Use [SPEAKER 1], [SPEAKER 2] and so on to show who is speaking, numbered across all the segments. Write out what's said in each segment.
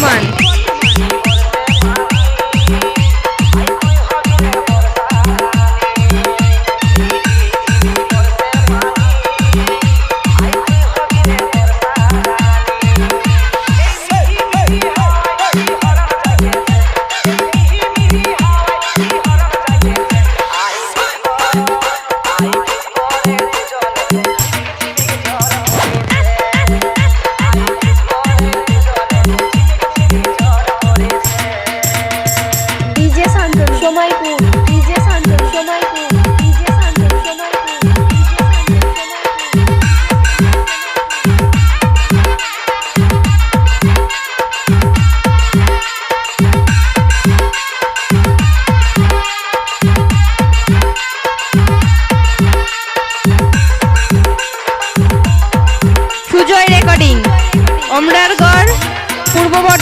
[SPEAKER 1] Purba Bardhaman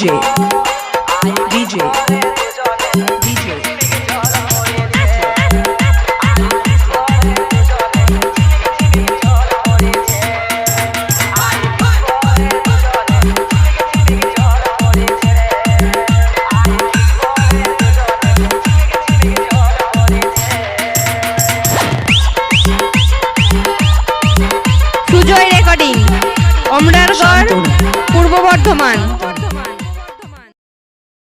[SPEAKER 2] DJ DJ
[SPEAKER 1] Sujoy recording Amrargarh Purba Bardhaman.